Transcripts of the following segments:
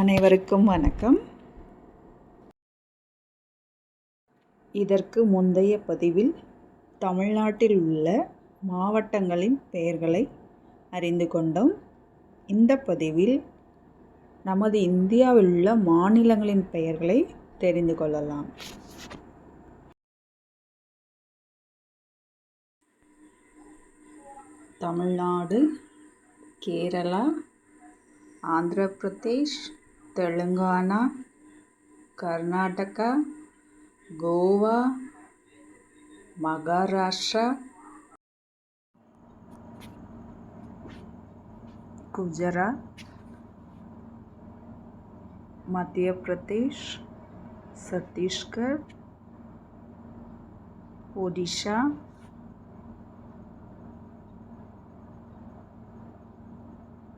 அனைவருக்கும் வணக்கம். இதற்கு முந்தைய பதிவில் தமிழ்நாட்டில் உள்ள மாவட்டங்களின் பெயர்களை அறிந்து கொண்டோம். இந்த பதிவில் நமது இந்தியாவில் உள்ள மாநிலங்களின் பெயர்களை தெரிந்து கொள்ளலாம். தமிழ்நாடு கேரளா ஆந்திர பிரதேஷ் తెలంగాణ కర్ణాటక गोवा महाराष्ट्र गुजरात मध्य प्रदेश छत्तीसगढ़ ओडिशा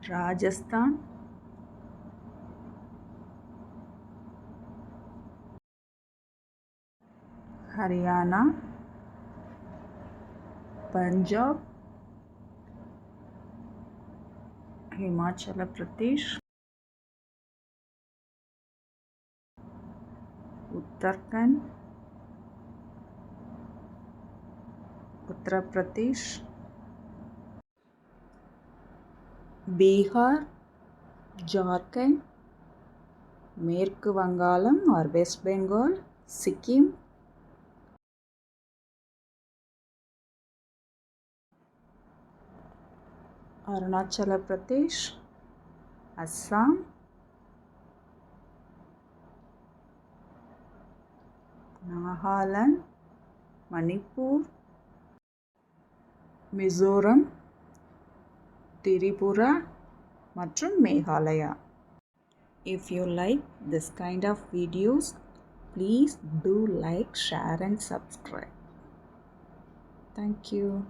राजस्थान ராஜஸ்தான் ஹரியானா பஞ்சாப் ஹிமாச்சல பிரதேஷ் உத்தரகண்ட் உத்தரப்பிரதேஷ் பீகார் ஜார்க்கண்ட் மேற்கு வங்காளம் ஆர் வெஸ்ட் பெங்கால் சிக்கிம் அருணாச்சல பிரதேஷ் அஸ்ஸாம் நாகாலாந்து மணிப்பூர் மிசோரம் திரிபுரா மற்றும் Meghalaya If you like this kind of videos, please do like, share and subscribe. Thank you.